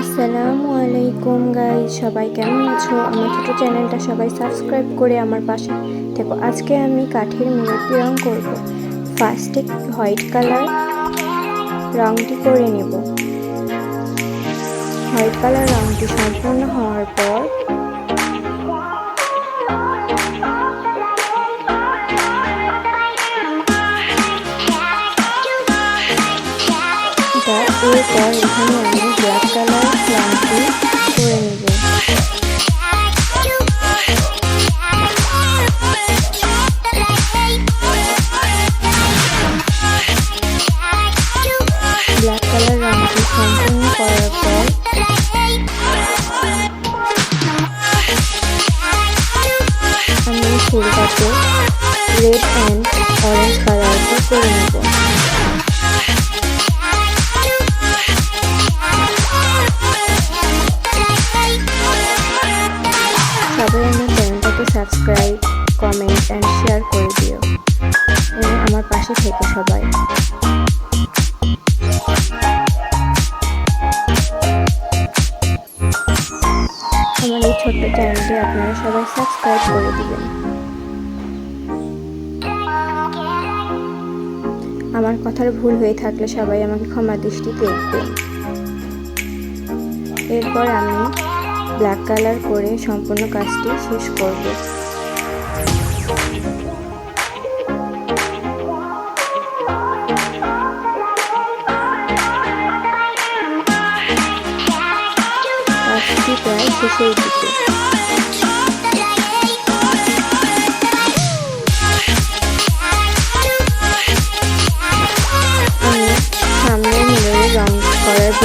আসসালামু আলাইকুম গাই সবাই কেমন আছো? আমার ছোটো চ্যানেলটা সবাই সাবস্ক্রাইব করে আমার পাশে দেখো আজকে আমি কাঠের মূর্তি রং করব। ফার্স্টে হোয়াইট কালার রঙটি করে নেব। হোয়াইট কালার রঙটি সম্পূর্ণ হওয়ার পর এটা এরপর এখানে আমি ব্ল্যাক কালার রংটি করে নেব ব্ল্যাক কালার রংটি সম্পূর্ণ করার পর আমি ফুলটাকে রেড অ্যান্ড অরেঞ্জ কালারটা করে নেব সাবস্ক্রাইব কমেন্ট অ্যান্ড শেয়ার করে দিও। এবং আমার পাশে থেকে সবাই। আমার এই ছোট্ট চ্যানেলটি আপনারা সবাই সাবস্ক্রাইব করে দিবেন। আমার কথার ভুল হয়ে থাকলে সবাই আমাকে ক্ষমা দৃষ্টি দেখবেন। এরপর আমি ব্ল্যাক কালার করে সম্পূর্ণ কাজটি শেষ করব। কাজটি প্রায় শেষের দিকে।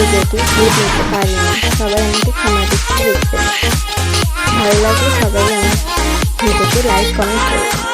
ভিডিওটি শুট নিতে পারিনি সবাই আমাকে ক্ষমা দিচ্ছে ভালো লাগলে সবাই আমার ভিডিওতে লাইক কমেন্ট করবেন।